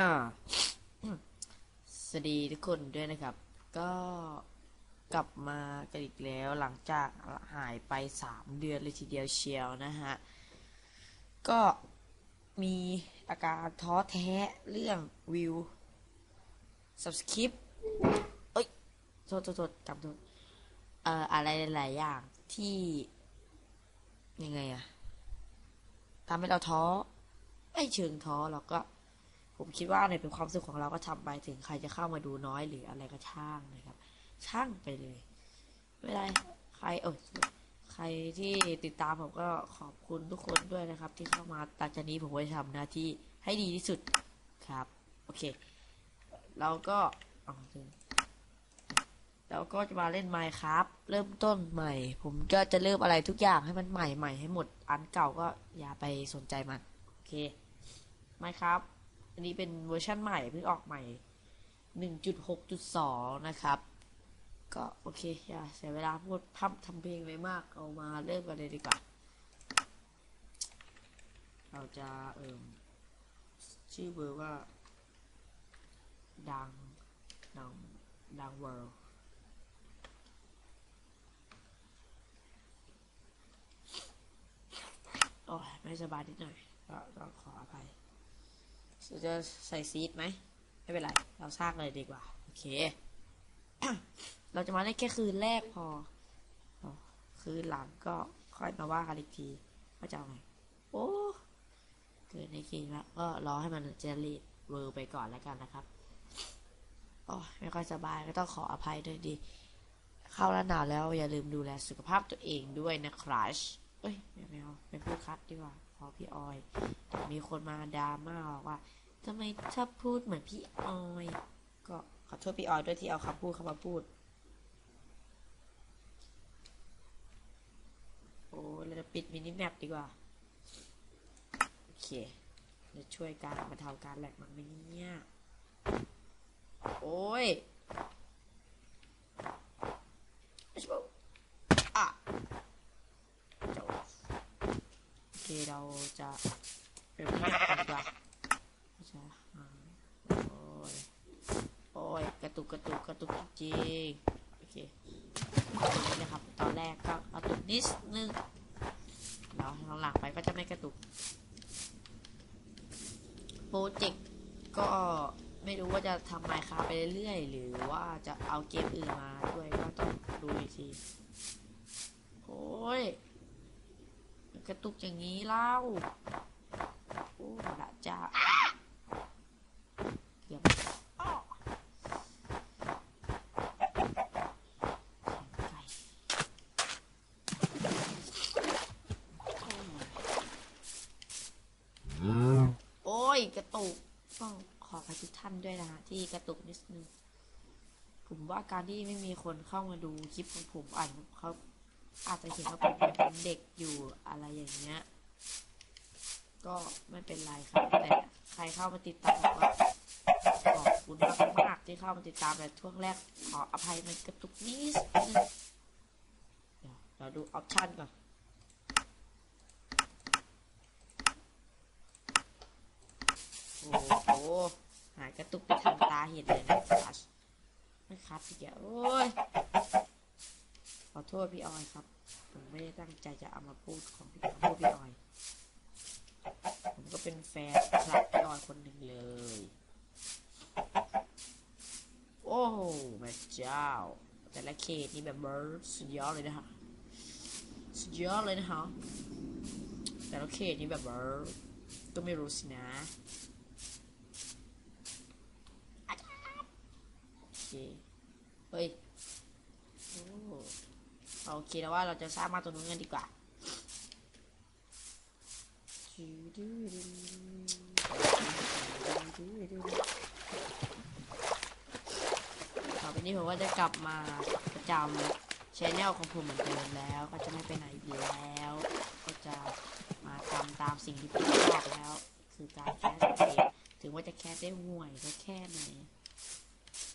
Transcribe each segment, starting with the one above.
อ่าสวัสดีทุกคนด้วยนะครับ ก็กลับมากันอีกแล้วหลังจากหายไปสามเดือนเลยทีเดียวเชียวนะฮะ ก็มีอาการท้อแท้เรื่องวิว subscribe เอ้ยโทษโทษโทษจำโทษเอ่ออะไรหลายอย่างที่ยังไงอะทำให้เราท้อไม่เชิงท้อหรอกก็ ผมคิดว่าเนี่ยเป็นความสุขของเราก็ทำไปถึงใครจะเข้ามาดูน้อยหรืออะไรก็ช่างนะครับ ช่างไปเลย ไม่ได้ใครเออใครที่ติดตามผมก็ขอบคุณทุกคนด้วยนะครับ ที่เข้ามาตาจากนี้ผมจะทำหน้าที่ให้ดีที่สุดครับ โอเค เราก็เอาถึงเราก็จะมาเล่นไมค์ครับ เริ่มต้นใหม่ ผมก็จะเริ่มอะไรทุกอย่างให้มันใหม่ใหม่ให้หมด อันเก่าก็อย่าไปสนใจมัน โอเคไมค์ครับ อันนี้เป็นเวอร์ชันใหม่เพิ่งออกใหม่ 1.6.2 นะครับ ก็โอเค อย่าเสียเวลาพูดพับทำเพลงไปมาก เอามาเริ่มกันเลยดีกว่า เราจะเอ่มชื่อเบอร์ว่า ดัง ดัง ดังเวิร์โอ้ยไม่สบายนิดหน่อยก็ต้องขออภัย จะใส่ซีดไหมไม่เป็นไร เราสร้างเลยดีกว่า โอเค เราจะมาได้แค่คืนแรกพอ คืนหลังก็ค่อยมาว่ากันอีกทีว่าจะเอาไง โอ้เกินในเกมแล้วก็รอให้มันเจริญเวอร์ไปก่อนแล้วกันนะครับโอ้ไม่ค่อยสบายก็ต้องขออภัยด้วยดี เข้าแล้วหนาวแล้วอย่าลืมดูแลสุขภาพตัวเองด้วยนะครับเอ้ยไม่ไม่เอาเป็นผู้คัดดีกว่า พอพี่ออยมีคนมาดราม่าบอกว่าทำไมชอบพูดเหมือนพี่ออย ก็ขอโทษพี่ออยด้วยที่เอาคำพูดเข้ามาพูด โอ้เราจะปิดมินิแมปดีกว่า โอเคจะช่วยการบรรเทาการแหลกมันไหมเนี่ย โอ้ยอะจบโอ เคเราจะเป็นมินิแมปกันดีกว่าจะโอ้ยโอ้ยกระตุกกระตุกกระตุกจริงโอเคนี่นะครับ ตอนแรกก็กระตุกนิดนึงแล้วหลังๆไปก็จะไม่กระตุกโปรเจกต์ก็ไม่รู้ว่าจะทำไมคาไปเรื่อยๆ หรือว่าจะเอาเกมอื่นมาด้วยก็ต้องดูอีกทีโอ้ย กระตุกอย่างนี้เล่าโอ้ละจ้าเกือบอ้อโอ้ย กระตุกต้องขอพทุกท่านด้วยนะฮะที่กระตุกนิดนึงผมว่าการที่ไม่มีคนเข้ามาดูคลิปของผมอ่านเขา อาจจะเห็นว่าผมเป็นเด็กอยู่อะไรอย่างเงี้ย ก็ไม่เป็นไรครับ แต่ใครเข้ามาติดตามก็ขอบคุณมากๆที่เข้ามาติดตามแต่ช่วงแรกขออภัยมันกระตุกนิดนึงเดี๋ยวเราดูออปชันก่อนโอ้โหหายกระตุกไปทางตาเห็นเลยนะคัสไม่คัสอีกแล้วโอ้ย อโทษพี่ออยครับ ผมไม่ได้ตั้งใจจะเอามาพูดของพี่คำพูดพี่ออย ผมก็เป็นแฟนคลับพี่ออยคนหนึ่งเลย โอ้โหแม่เจ้า แต่ละเขตนี่แบบเบิร์ดสุดยอดเลยนะฮะสุดยอดเลยนะฮะแต่ละเขตนี่แบบเบิร์ก็ไม่รู้สินะโอเคเฮ้ย โอเคแล้วว่าเราจะสร้างมาตรงนู้นกันดีกว่าต่อไปนี้ผมก็จะกลับมาประจำชแนลของผมเหมือนเดิมแล้ว ก็จะไม่ไปไหนอีกแล้ว ก็จะมาทำตามสิ่งที่ผมบอกแล้ว คือการแคสเพลงถึงว่าจะแคสได้ห่วยก็แค่ไหน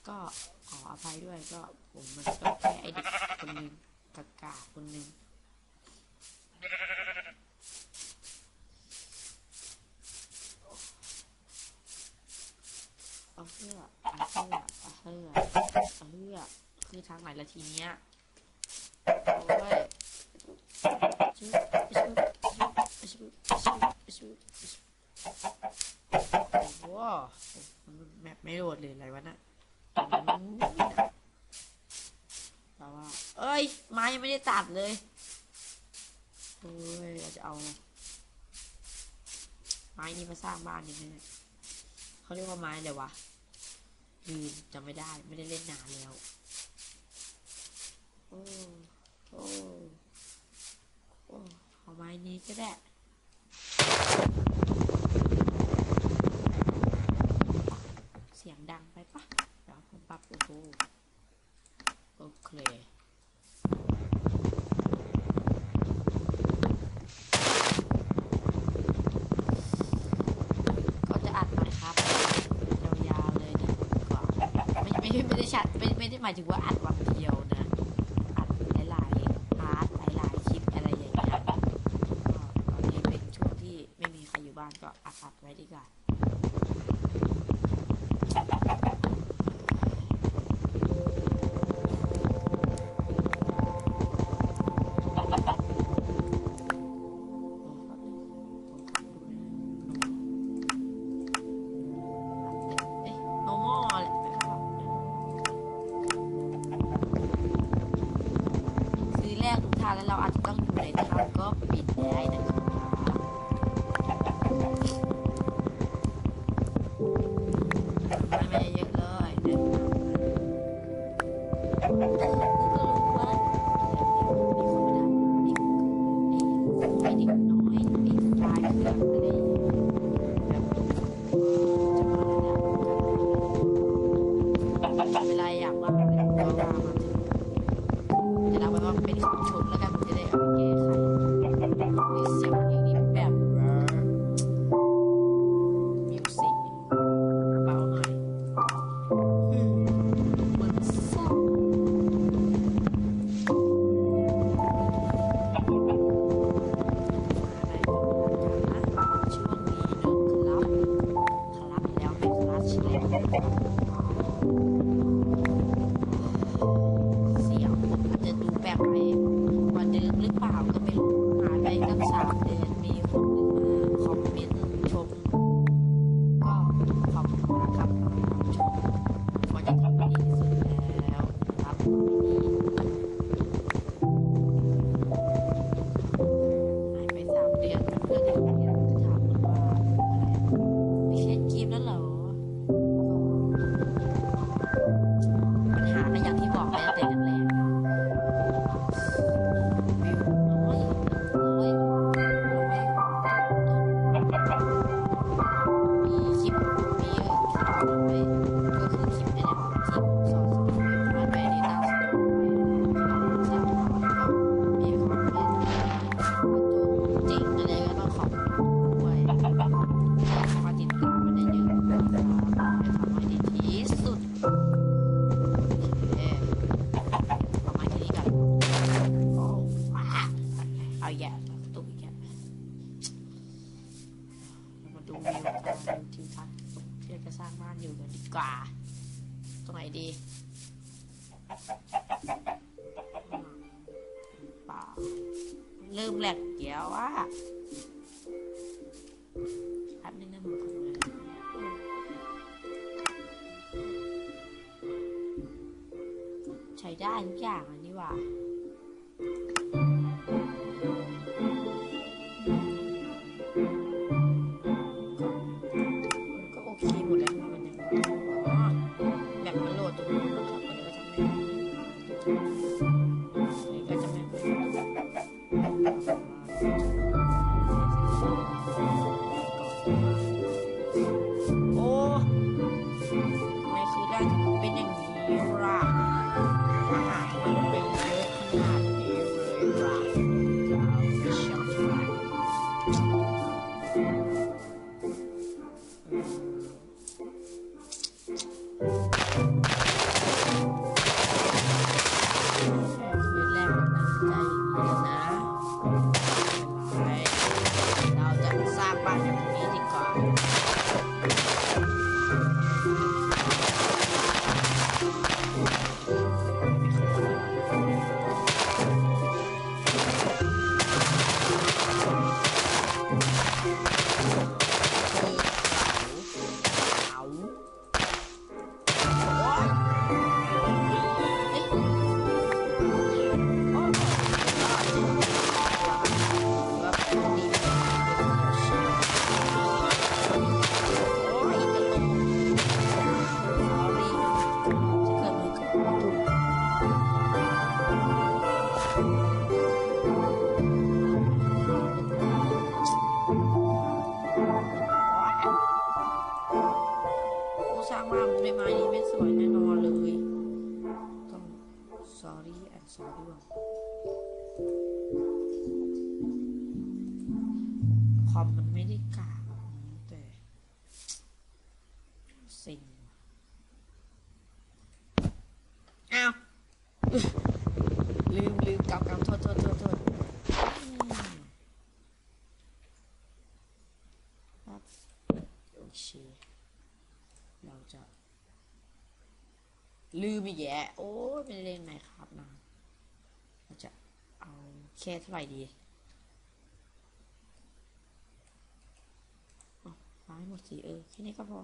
ก็ขออภัยด้วยก็ผมมันก็แค่ไอเด็กคนนึง กากาคนหนึ่งเอาเพื่อเอาเพื่อเอาเพื่อเอาเพื่อคือทางไหนละทีเนี้ยโอ้ยชึบชึบชึบชึบชึบชึบโอ้โหมันแมปไม่โหลดเลยอะไรวะน่ะ เอ้ย ไม้ยังไม่ได้ตัดเลยโอ้ยเราจะเอา ไม้นี้มาสร้างบ้านยังไงเนี่ยเขาเรียกว่าไม้อะไรวะลืมจำไม่ได้ไม่ได้เล่นนานแล้ว โอ้โอ้โอ้เอาไม้นี้ก็ได้เสียงดังไปปะเดี๋ยวผมปรับโอ้โหโอเค ก็จะอัดหน่อยครับยาวๆเลยดีกว่าไม่ไม่ไม่ได้ชัดไม่ไม่ได้หมายถึงว่าอัดวันเดียวนะ อัดหลายๆพาร์ทหลายๆคลิปอะไรอย่างเงี้ยก็ตอนนี้เป็นช่วงที่ไม่มีใครอยู่บ้านก็อัดอัดไว้ดีกว่า แป๊บนึงนะผมทำงานใช้ได้ทุกอย่างอันนี้ว่ะ เคเราจะลืมอีกแยะ โอ้ไม่เล่นไหมครับนะเราจะเอาแค่เท่าไหร่ดีเอาไม้หมดสีเออ แค่นี้ก็พอ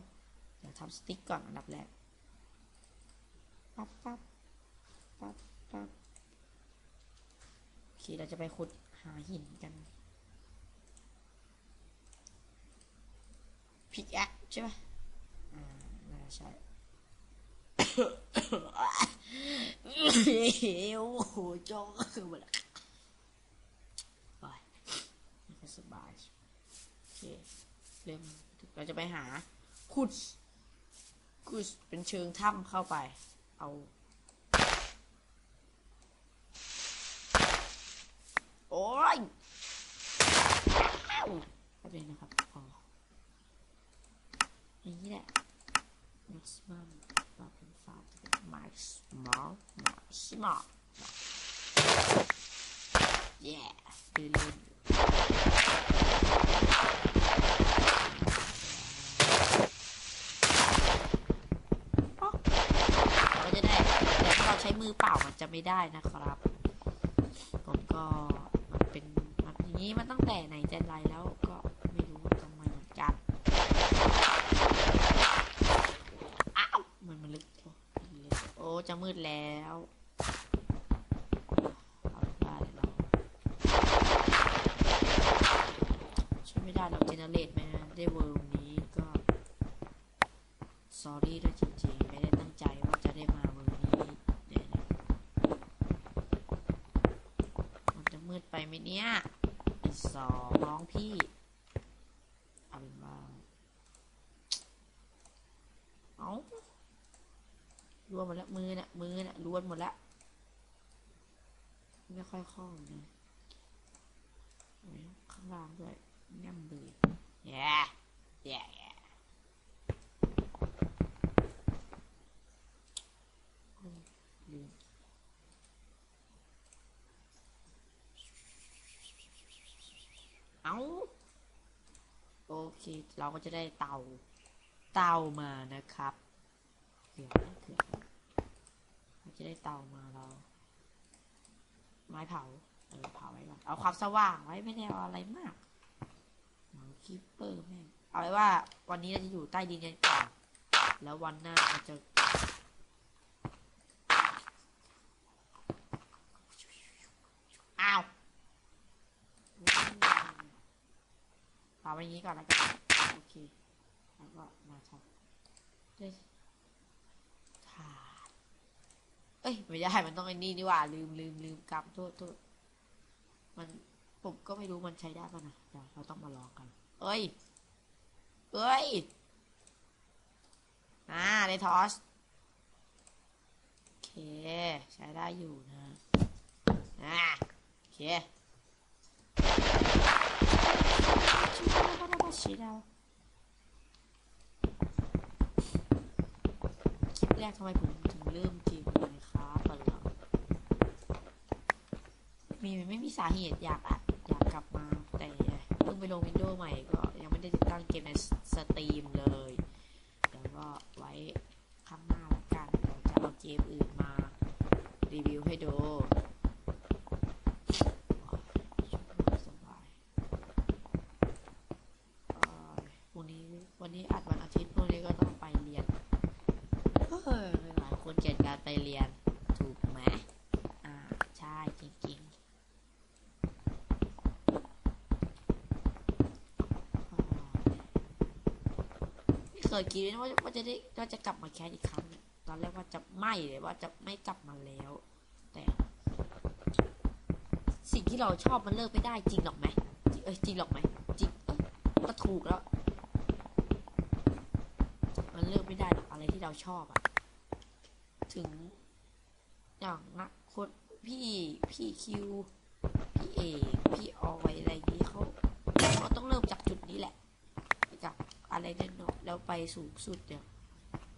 เดี๋ยวทำสติ๊กก่อนอันดับแรก ปั๊บปั๊บปั๊บปั๊บโอเคเราจะไปขุดหาหินกัน พิกแอคใช่ไหมอ่าน่าจะใช่โอ้โหจองคือหมดละไปนี่ก็สบายโอเคเริ่มเราจะไปหาขุดขุดเป็นเชิงถ้ำเข้าไป เอาโอ้ยอ้าวแป๊บนึงนะครับพ อย่างนี้แหละ maximum ปรับเป็นฝาจะเป็น maximum maximum yeah ดื้อเล่นจะได้ แต่ถ้าเราใช้มือเปล่ามันจะไม่ได้นะครับ ผมก็มันเป็นอย่างนี้มาตั้งแต่ไหนแต่ไรแล้วก็ไม่รู้ทำไมเหมือนกัน อ้าวมันมันลึกโอ้มันลึกโอ้จะมืดแล้วเอาเป็นว่าเดี๋ยวเราช่วยไม่ได้เราเจเนเรตไหมได้เวิร์มนี้ก็ sorry ด้วยจริงๆ ไม่ได้ตั้งใจว่าจะได้มาเวิร์มนี้เดี๋ยวนะมันจะมืดไปไหมเนี่ยไอีสองน้องพี่ เอาเป็นว่า เอารวน หมดแล้วมือเนี่ยมือเนี่ยรวนหมดแล้วไม่ค่อยคล่องนะโอ้ยข้างล่างด้วยแง่มเลยแย่แย่แย่โอ้ยลืมเอาโอเค เราก็จะได้เตาเตามานะครับเกือบแล้วเกือบแล้ว จะได้เตามาเราไม้เผาเออเผาไว้ก่อนเอาความสว่างไว้ไม่ได้เอาอะไรมากหมาคิปเปอร์แม่งเอาไว้ว่า วันนี้เราจะอยู่ใต้ดินกันก่อนแล้ววันหน้าเราจะอ้าวเอาไว้อย่างนี้ก่อนแล้วกันโอเคแล้วก็มาทำด้วยถาด เอ้ยไม่ได้มันต้องไอ้นี่นี่หว่า ลืมลืมลืมกำโทษโทษมันผมก็ไม่รู้มันใช้ได้ป่ะนะเดี๋ยวเราต้องมาลองกัน เอ้ย เอ้ย อ่าในทอส โอเค ใช้ได้อยู่นะ อ่า โอเคชิดเอาคลิปแรกทำไมผมถึงเริ่มเกมเลยครับเหรอ มีไม่มีสาเหตุอยากอัดอยากกลับมา แต่เพิ่งไปลงวินโดว์ใหม่ก็ยังไม่ได้ติดตั้งเกมในสตรีมเลยเดี๋ยวก็ไว้ข้างหน้าละกันเดี๋ยวจะเอาเกมอื่นมารีวิวให้ดูสบายเอ้ยพรุ่งนี้วันนี้อัดวันอาทิตย์พรุ่งนี้ก็ต้องไปเรียนเฮ้ยหลายคนเกลียดการไปเรียน ถูกไหมอ่า ใช่จริง เคยคิดเลยว่าว่าจะได้ว่าจะกลับมาแคสอีกครั้งตอนแรกว่าจะไม่เลยว่าจะไม่กลับมาแล้ว แต่ สิ่งที่เราชอบมันเลิกไม่ได้จริงหรอกไหมจริงเอ้ยจริงหรอกไหมจริงก็ถูกแล้ว มันเลิกไม่ได้หรอกอะไรที่เราชอบอะถึงอย่างนักคนพี่พี่คิวพี่เอกพี่ออยอะไรอย่างนี้เขาเขาต้องเริ่มจากจุดนี้แหละจากอะไรนั่นเนาะ แล้วไปสูงสุดเนี่ย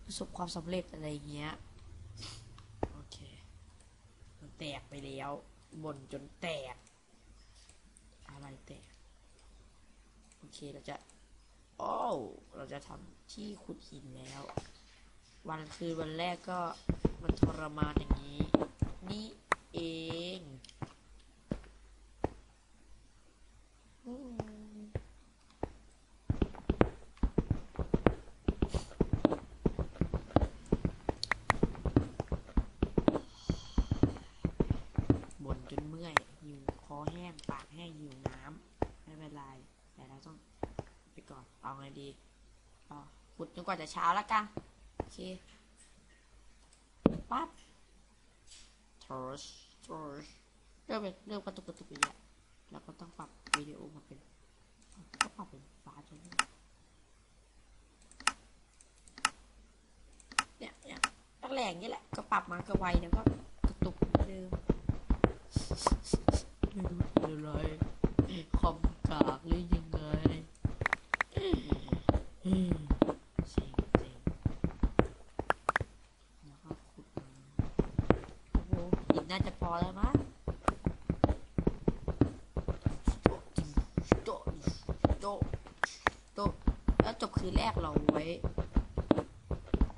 ประสบความสำเร็จอะไรเงี้ยโอเคมันแตกไปแล้วบ่นจนแตก อะไรแตก โอเคเราจะโอ้วเราจะทำที่ขุดหินแล้ว วันคืนวันแรกก็มันทรมานอย่างนี้ นี่เองอืมบ่นจนเมื่อยหิวคอแห้ง ปากแห้งหิวน้ำไม่เป็นไร แต่เราต้องไปก่ อนเอาไงดีอขุดจนกว่าจะเช้าแล้วกัน โอเค ปั๊บทอร์ชทอร์ชเริ่มเป็นเริ่มกระตุกกระตุกอีกแล้วแล้วก็ต้องปรับวิดีโอมาเป็นก็ปรับเป็นฟ้าจนได้เนี่ยเนี่ยตั้งแรงนี้แหละ ก็ปรับมาก็ไวเดี๋ยวก็เหมือนเดิมไม่รู้เป็นอะไรคอมกากหรือยังไงอืมเซ็งเซ็ง แล้วก็ขุดมาโอ้โหหินน่าจะพอแล้วมั้งโตะโตะโตะแล้วจบคืนแรกเราไว้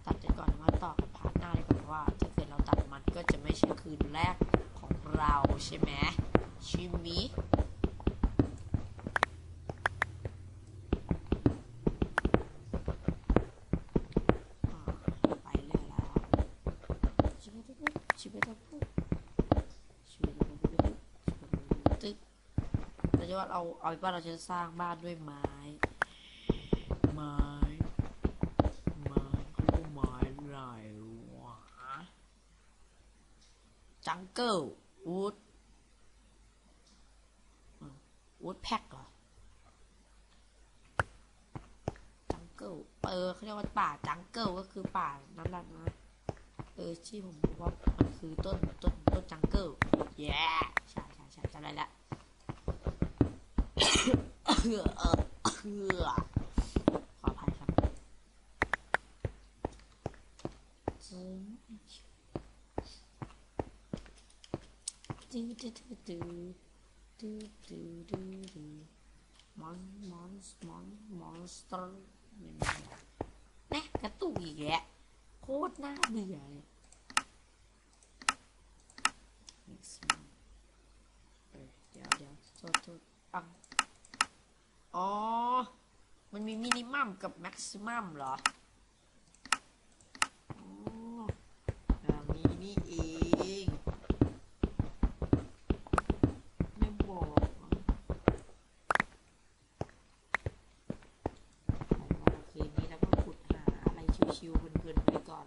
ตัดกันก่อนมาต่อกับพาร์ทหน้าเลยก่อนเพราะว่าถ้าเกิดเราตัดมันก็จะไม่ใช่คืนแรกของเราใช่ไหมชิมิอ่าไปเรื่อยแล้ว ชิบะตึ๊ดชิบะตึ๊ดชิบะตึ๊ดชิบะตึ๊ดเรา จะว่าเราเอาเป็นว่าเราจะสร้างบ้านด้วยไม้ ไม้ ไม้เขาเรียกว่าไม้ไรวะจังเกิลวูดวูดแพ็กเหรอจังเกิลเออเขาเรียกว่าป่าจังเกิลก็คือป่านั่นแหละนะเออที่อผมบอว่ามันคือต้นต้นต้นจังเกิลแย่ใช่ใช่ใช่จำได้ละ ขออภัยครับจืดจืดจืดจืดจืดจืดจืดมอนมอนมอนมอนสเตอร์นะกระตุกอีกแล้วโคตรน่าเบื่อเลย next one เดี๋ยวเดี๋ยวโทษโทษอ่ะ อ๋อ มันมีมินิมัมกับแม็กซิมัมเหรออแบบนี้นี่เองไม่บอก โอเคนี้แล้วก็ขุดหาอะไรชิวๆเพลินๆไปก่อน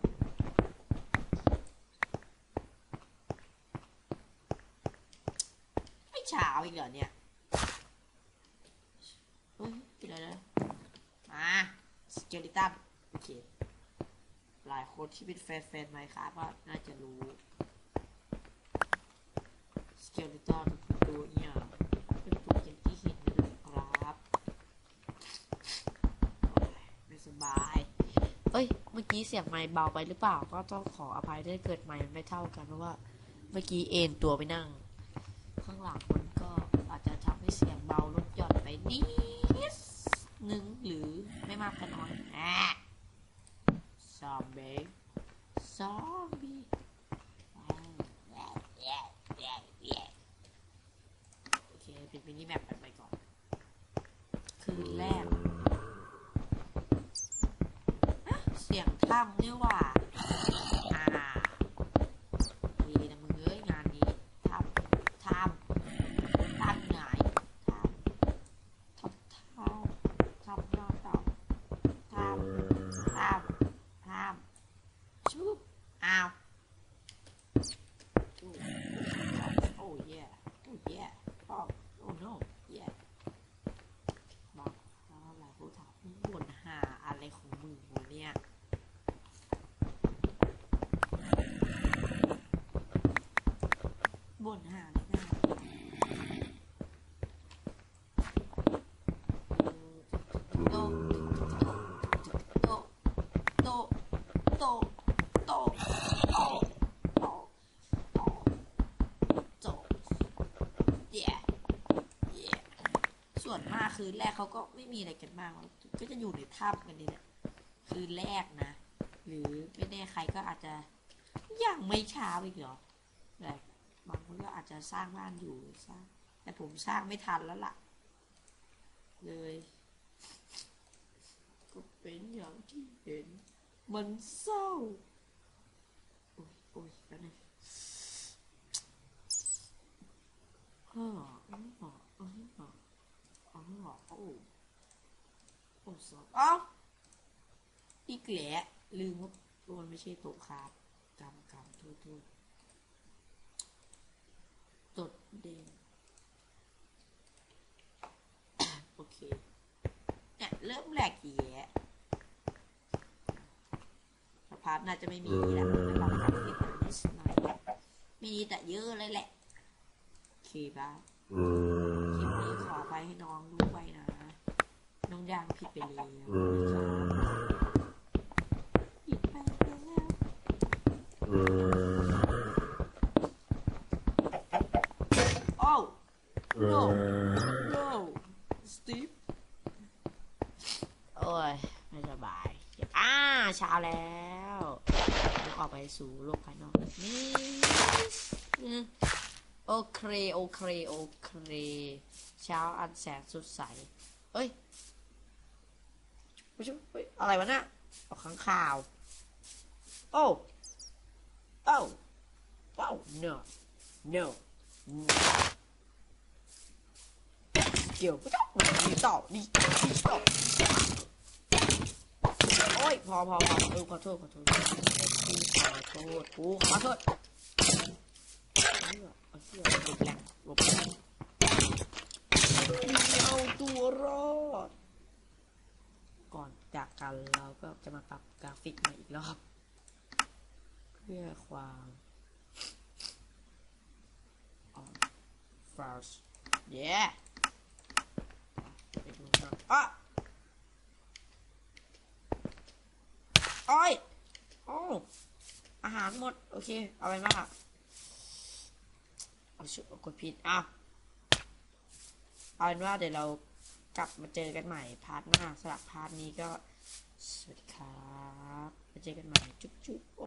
ไม่เช้าอีกเหรอเนี่ยเฮ้ยปิดอะไรนะมาสเกลิตันโอเค หลายคนที่เป็นแฟนแฟนไมครับก็น่าจะรู้สเกลิตันคือตัวเนี่ยเป็นตัวอย่างที่เห็นเลยครับไม่สบายเอ้ย เมื่อกี้เสียงไมค์เบาไปหรือเปล่า ก็ต้องขออภัยด้วยเกิดไมค์มันไม่เท่ากันเพราะว่า เมื่อกี้เอ็นตัวไปนั่ง ข้างหลังมันก็อาจจะทำให้เสียงเบาลดหย่อนไปนิด หรือไม่มากก็น้อยอะซอมบี้ซอมบี้โอเคเป็นมินิแมปไปก่อน คืนแรก เสียงถ้ำนี่หว่า อ่าดีนะมึงเอ้ยงานนี้ถ้ำถ้ำด้านไหนถ้ำทับเท้าทับหน้าเต่าถ้ำถ้ำถ้ำชุบอ้าวโอ้เย่โอ้เย่โอ้โอ้ no เย่บอกแล้วหลายผู้ถามมึงบ่นหาอะไรของมึงวะเนี่ย คืนแรกเขาก็ไม่มีอะไรกันมาก ก็จะอยู่ในถ้ำกันนี่แหละคืนแรกนะ หรือไม่แน่ใครก็อาจจะยังไม่เช้าอีกเหรอแต่บางคนก็อาจจะสร้างบ้านอยู่สร้าง แต่ผมสร้างไม่ทันแล้วล่ะ เลยก็เป็นอย่างที่เห็น มันเศร้า โอ้ยโอ้ยแล้วนะอ๋ออ๋ออ๋ออ๋ออ๋อ โอ้โอ้สอบเอ้าอีกแหละลืมว่ามันไม่ใช่โต๊ะครับกรรมกรรมโทษโทษตดเด่นโอเคเนี่ยเริ่มแหลกแย่สภาพน่าจะไม่มีแล้วแต่บางครั้งนิดหน่อยนิดหน่อยมีแต่เยอะเลยแหละโอเคบ้าคลิปนี้ขอไปให้น้องด้วยนะน้อง ยางผิดไปแล้วผิดไปแล้วโอ้ no no Steve โอ้ย ไม่สบายเดี๋ยวอ่าเช้าแล้วต้องออกไปสู่โลกภายนอกนี่อืมโอเค โอเค โอเค เช้าอันแสนสดใส เอ้ย ไม่ใช่อะไรวะน่ะออกข้างข่าว โอ้โอ้โอ้ no no no เกี่ยวไม่ต้องดีต่อดีดีต่อโอ้ยพอพอพอเออขอโทษขอโทษขอโทษกูขอโทษเอาเชื่อเอาเชื่อหลบแรงหลบแรงเอาตัวรอด ก่อนจากกันเราก็จะมาปรับกราฟิกใหม่อีกรอบ เพื่อความออ first yeah ไปดูกันอะโอ้ยโอ้อาหารหมด โอเค เอาไปมากเอาชุดกดผิดอะเอาเป็นว่าเดี๋ยวเรา กลับมาเจอกันใหม่พาร์ทหน้าสำหรับพาร์ทนี้ก็สวัสดีครับมาเจอกันใหม่จุ๊บจุ๊บ